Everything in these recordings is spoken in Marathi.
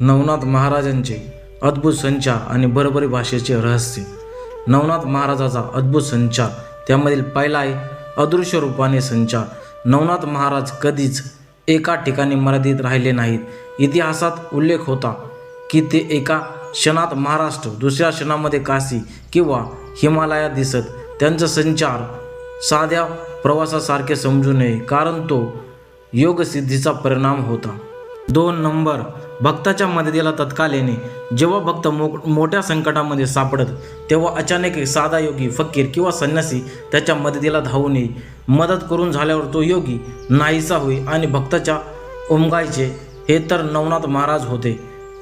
नवनाथ महाराजांचे अद्भुत संचार आणि बरोबरी भाषेचे रहस्य. नवनाथ महाराजाचा अद्भुत संचार त्यामधील पहिला आहे अदृश्य रूपाने संचार. नवनाथ महाराज कधीच एका ठिकाणी मर्यादित राहिले नाहीत. इतिहासात उल्लेख होता की ते एका क्षणात महाराष्ट्र दुसऱ्या क्षणामध्ये काशी किंवा हिमालयात दिसत. त्यांचा संचार साध्या प्रवासासारखे समजू नये कारण तो योगसिद्धीचा परिणाम होता. दोन नंबर भक्ताच्या मदतीला तत्काल येणे. जेव्हा भक्त मो मोठ्या संकटामध्ये सापडत तेव्हा अचानक एक साधा योगी फकीर किंवा संन्यासी त्याच्या मदतीला धावून येई मदत करून झाल्यावर तो योगी नाहीसा होई आणि भक्ताच्या उमगायचे हे तर नवनाथ महाराज होते.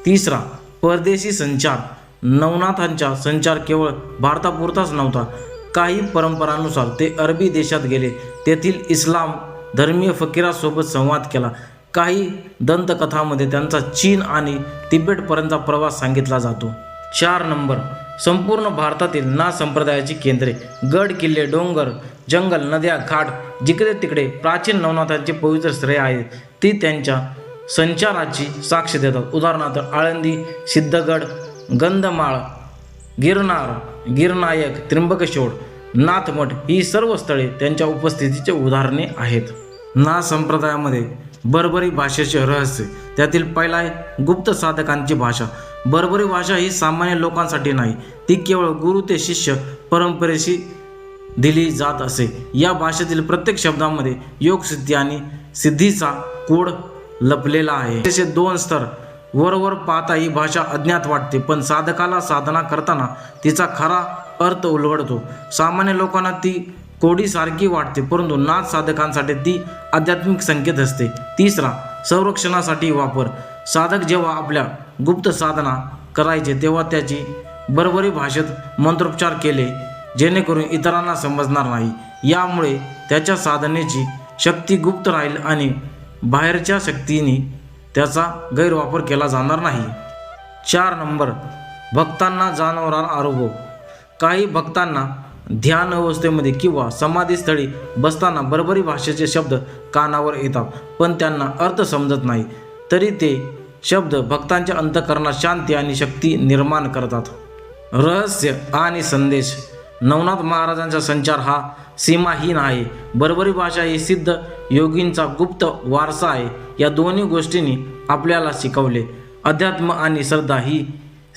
तिसरा परदेशी संचार. नवनाथांचा संचार केवळ भारतापुरताच नव्हता. काही परंपरानुसार ते अरबी देशात गेले. तेथील इस्लाम धर्मीय फकीरासोबत संवाद केला. काही दंतकथामध्ये त्यांचा चीन आणि तिबेटपर्यंतचा प्रवास सांगितला जातो. चार नंबर संपूर्ण भारतातील ना संप्रदायाची केंद्रे गड किल्ले डोंगर जंगल नद्या घाट जिकडे तिकडे प्राचीन नवनाथांचे पवित्र श्रेय आहेत ती त्यांच्या संचाराची साक्ष देतात. उदाहरणार्थ आळंदी सिद्धगड गंधमाळ गिरनार गिरनायक त्र्यंबकेश्वर नाथमठ ही सर्व स्थळे त्यांच्या उपस्थितीचे उदाहरणे आहेत. ना संप्रदायामध्ये बरबरी भाषेचे रहस्य. त्यातील पहिला आहे गुप्त साधकांची भाषा. बरबरी भाषा ही सामान्य लोकांसाठी नाही ती केवळ गुरु ते शिष्य परंपरेशी दिली जात असे. या भाषेतील प्रत्येक शब्दामध्ये योगसिद्धी आणि सिद्धीचा कोड लपलेला आहे. त्याचे दोन स्तर वरवर पाहता ही भाषा अज्ञात वाटते पण साधकाला साधना करताना तिचा खरा अर्थ उलगडतो. सामान्य लोकांना ती कोडीसारखी वाटते परंतु नाथ साधकांसाठी ती आध्यात्मिक संकेत असते. तिसरा संरक्षणासाठी वापर. साधक जेव्हा आपल्या गुप्त साधना करायचे तेव्हा त्याची बरोबरी भाषेत मंत्रोपचार केले जेणेकरून इतरांना समजणार नाही. यामुळे त्याच्या साधनेची शक्ती गुप्त राहील आणि बाहेरच्या शक्तीने त्याचा गैरवापर केला जाणार नाही. चार नंबर भक्तांना जाणवणार आरोप काही भक्तांना ध्यान अवस्थेमध्ये किंवा समाधीस्थळी बसताना बरोबरी भाषेचे शब्द कानावर येतात पण त्यांना अर्थ समजत नाही. तरी ते शब्द भक्तांच्या अंतकरणात शांती आणि शक्ती निर्माण करतात. रहस्य आणि संदेश. नवनाथ महाराजांचा संचार हा सीमाहीन आहे. बरोबरी भाषा ही सिद्ध योगींचा गुप्त वारसा आहे. या दोन्ही गोष्टींनी आपल्याला शिकवले. अध्यात्म आणि श्रद्धा ही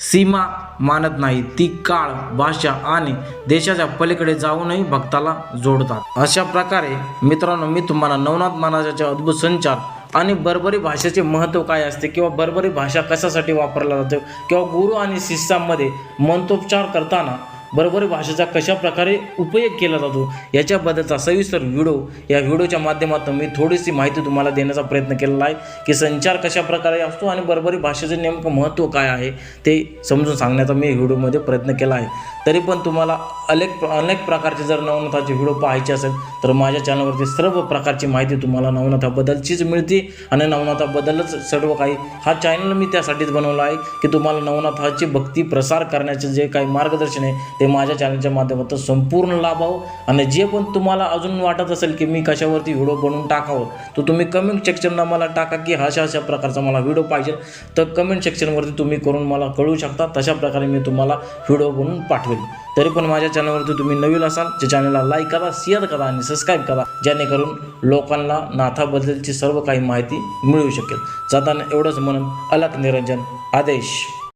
सीमा मानत नाही. ती काळ भाषा आणि देशाच्या पलीकडे जाऊनही भक्ताला जोडतात. अशा प्रकारे मित्रांनो मी तुम्हाला नवनाथ महाराजाचे अद्भुत संचार आणि बरबरी भाषेचे महत्त्व काय असते किंवा बरबरी भाषा कशासाठी वापरला जातो किंवा गुरु आणि शिष्यामध्ये मंत्रोपचार करताना बरोबरी भाषेचा कशा प्रकारे उपयोग केला जातो याच्याबद्दलचा सविस्तर व्हिडिओ या व्हिडिओच्या माध्यमातून मी थोडीशी माहिती तुम्हाला देण्याचा प्रयत्न केलेला आहे की संचार कशा प्रकारे असतो आणि बरोबरी भाषेचे नेमकं महत्त्व काय आहे ते समजून सांगण्याचा मी व्हिडिओमध्ये प्रयत्न केला आहे. तरी पण तुम्हाला अनेक अनेक प्रकारचे जर नवनाथाचे व्हिडिओ पाहायचे असेल तर माझ्या चॅनलवरती सर्व प्रकारची माहिती तुम्हाला नवनाथाबद्दलचीच मिळते आणि नवनाथाबद्दलच सर्व काही हा चॅनल मी त्यासाठीच बनवला आहे की तुम्हाला नवनाथाची भक्ती प्रसार करण्याचे जे काही मार्गदर्शन आहे ते माझ्या चॅनलच्या माध्यमातून संपूर्ण लाभावं. आणि जे पण तुम्हाला अजून वाटत असेल की मी कशावरती व्हिडिओ बनवून टाकावं तर तुम्ही कमेंट सेक्शनला मला टाका की अशा अशा प्रकारचा मला व्हिडिओ पाहिजे. तर कमेंट सेक्शनवरती तुम्ही करून मला कळवू शकता तशा प्रकारे मी तुम्हाला व्हिडिओ बनवून पाठवेल. तरी पण माझ्या चॅनलवरती तुम्ही नवीन असाल तर चॅनलला लाईक करा शेअर करा आणि सबस्क्राईब करा जेणेकरून लोकांना नाथाबद्दलची सर्व काही माहिती मिळू शकेल. जाताना एवढंच म्हणून अलक निरंजन आदेश.